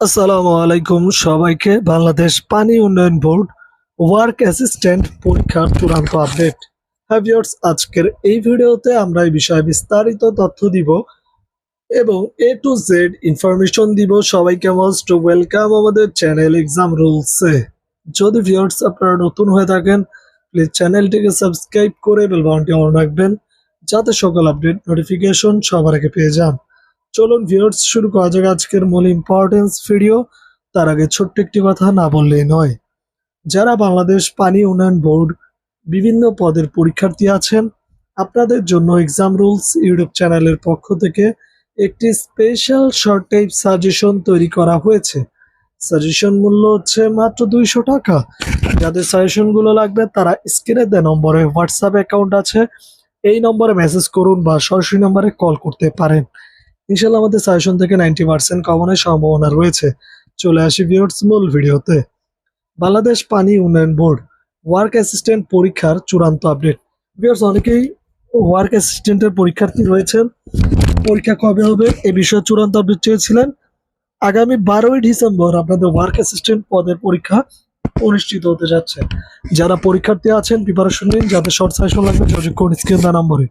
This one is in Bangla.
আসসালামু আলাইকুম সবাইকে। বাংলাদেশ পানি উন্নয়ন বোর্ড ওয়ার্ক অ্যাসিস্ট্যান্ট পরীক্ষার চূড়ান্ত আপডেট। হ্যাভিয়ার্স আজকের এই ভিডিওতে আমরা এই বিষয়ে বিস্তারিত তথ্য দিব এবং এ টু জেড ইনফরমেশন দিব। সবাইকে মোস্ট ওয়েলকাম আমাদের চ্যানেল এক্সাম রুলসে যদি ভিউয়ার্স আপনারা নতুন হয়ে থাকেন প্লিজ চ্যানেলটিকে সাবস্ক্রাইব করে বেল বাটনটি অন রাখবেন, যাতে সকল আপডেট নোটিফিকেশন সবার আগে পেয়ে যান। চলুন ভিউয়ার্স শুরু করা যাক আজকের মূল ইম্পর্টেন্স ভিডিও তার আগে ছোট্ট একটি কথা না বললেই নয়। যারা বাংলাদেশ পানি উন্নয়ন বোর্ড বিভিন্ন পদের পরীক্ষার্থী আছেন, আপনাদের জন্য এক্সাম রুলস ইউটিউব চ্যানেলের পক্ষ থেকে একটি স্পেশাল শর্ট টাইপ সাজেশন তৈরি করা হয়েছে। সাজেশন মূল্য হচ্ছে মাত্র দুইশো টাকা। যাদের সাজেশনগুলো লাগবে, তারা স্ক্রিনে দেওয়া নম্বরে হোয়াটসঅ্যাপ অ্যাকাউন্ট আছে। এই নম্বরে মেসেজ করুন বা সরাসরি নম্বরে কল করতে পারেন। ইনশাল্লাহ আমাদের সাজেশন থেকে নাইনটি পার্সেন্ট কমনের সম্ভাবনা রয়েছে। চলে আসি ভিউয়ার্স মূল ভিডিওতে। বাংলাদেশ পানি উন্নয়ন বোর্ড ওয়ার্ক অ্যাসিস্ট্যান্ট পরীক্ষার চূড়ান্ত আপডেট ভিউয়ার্স অনেকেই ওয়ার্ক অ্যাসিস্ট্যান্টের পরীক্ষার্থী রয়েছেন। পরীক্ষা কবে হবে এ বিষয়ে চূড়ান্ত আপডেট চেয়েছিলেন। আগামী বারোই ডিসেম্বর আপনাদের ওয়ার্ক অ্যাসিস্ট্যান্ট পদের পরীক্ষা অনুষ্ঠিত হতে যাচ্ছে। যারা পরীক্ষার্থী আছেন প্রিপারেশন নিন। যাদের শর্ট সাজেশন লাগবে যোগাযোগ করুন স্ক্রিন নম্বরে।